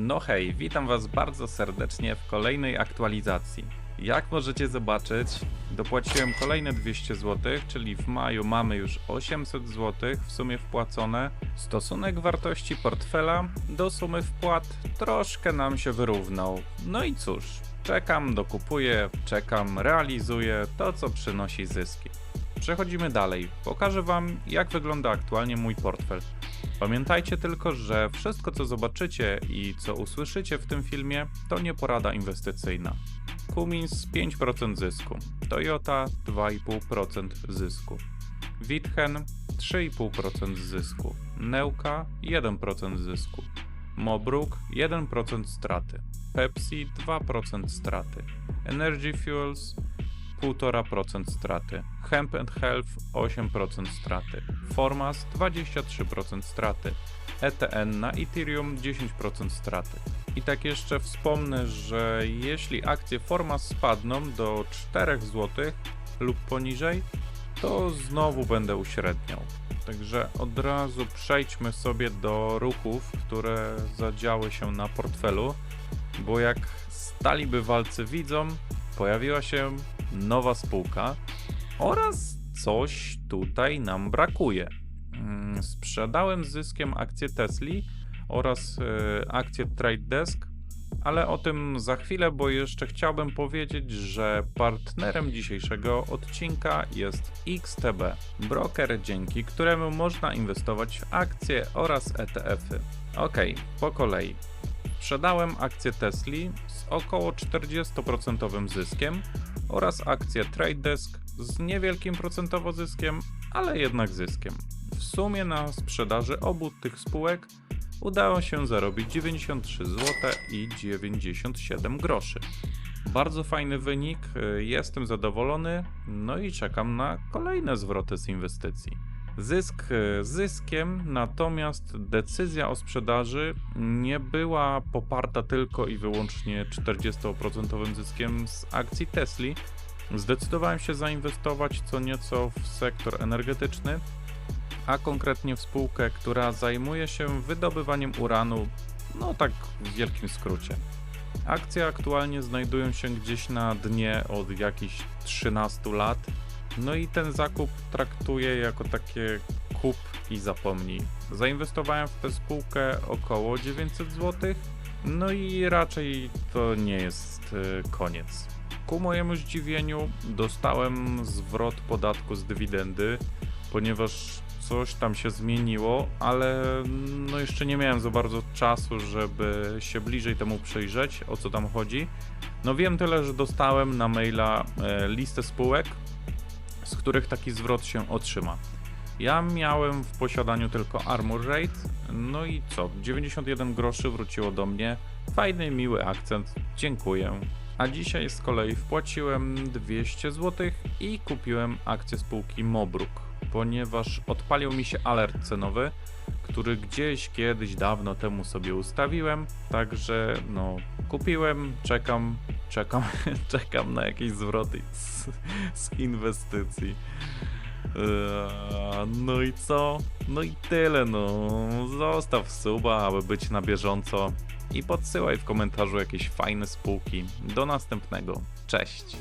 No hej, witam Was bardzo serdecznie w kolejnej aktualizacji. Jak możecie zobaczyć, dopłaciłem kolejne 200 zł, czyli w maju mamy już 800 zł w sumie wpłacone. Stosunek wartości portfela do sumy wpłat troszkę nam się wyrównał. No i cóż, czekam, dokupuję, czekam, realizuję to, co przynosi zyski. Przechodzimy dalej. Pokażę Wam, jak wygląda aktualnie mój portfel. Pamiętajcie tylko, że wszystko co zobaczycie i co usłyszycie w tym filmie to nie porada inwestycyjna. Cummins 5% zysku, Toyota 2,5% zysku, Witchen 3,5% zysku, Neuka 1% zysku, Mobruk 1% straty, Pepsi 2% straty, Energy Fuels 1,5% straty, Hemp and Health 8% straty, Formas 23% straty, ETN na Ethereum 10% straty. I tak jeszcze wspomnę, że jeśli akcje Formas spadną do 4 zł lub poniżej, to znowu będę uśredniał. Także od razu przejdźmy sobie do ruchów, które zadziały się na portfelu, bo jak stali bywalcy widzą, pojawiła się nowa spółka oraz coś tutaj nam brakuje. Mm, Sprzedałem zyskiem akcję Tesli oraz e, akcję Trade Desk, ale o tym za chwilę, bo jeszcze chciałbym powiedzieć, że partnerem dzisiejszego odcinka jest XTB, broker dzięki któremu można inwestować w akcje oraz ETF-y. Ok, po kolei. Sprzedałem akcję Tesli z około 40% zyskiem oraz akcję Trade Desk z niewielkim procentowo zyskiem, ale jednak zyskiem. W sumie na sprzedaży obu tych spółek udało się zarobić 93 zł i 97 groszy. Bardzo fajny wynik, jestem zadowolony, no i czekam na kolejne zwroty z inwestycji. Zysk y, zyskiem, natomiast decyzja o sprzedaży nie była poparta tylko i wyłącznie 40% zyskiem z akcji Tesli. Zdecydowałem się zainwestować co nieco w sektor energetyczny, a konkretnie w spółkę, która zajmuje się wydobywaniem uranu, no tak w wielkim skrócie. Akcje aktualnie znajdują się gdzieś na dnie od jakichś 13 lat. No i ten zakup traktuję jako takie kup i zapomnij. Zainwestowałem w tę spółkę około 900 zł, no i raczej to nie jest y, koniec. Ku mojemu zdziwieniu dostałem zwrot podatku z dywidendy, ponieważ coś tam się zmieniło, ale no jeszcze nie miałem za bardzo czasu, żeby się bliżej temu przyjrzeć, o co tam chodzi. No wiem tyle, że dostałem na maila e, listę spółek, z których taki zwrot się otrzyma. Ja miałem w posiadaniu tylko Armor Rate, no i co? 91 groszy wróciło do mnie. Fajny, miły akcent, dziękuję. A dzisiaj z kolei wpłaciłem 200 zł i kupiłem akcję spółki Mobruk, ponieważ odpalił mi się alert cenowy, który gdzieś kiedyś dawno temu sobie ustawiłem, także no kupiłem, czekam, czekam, czekam na jakieś zwroty z, z inwestycji. Eee, No i co? No i tyle, no. Zostaw suba, aby być na bieżąco i podsyłaj w komentarzu jakieś fajne spółki. Do następnego. Cześć.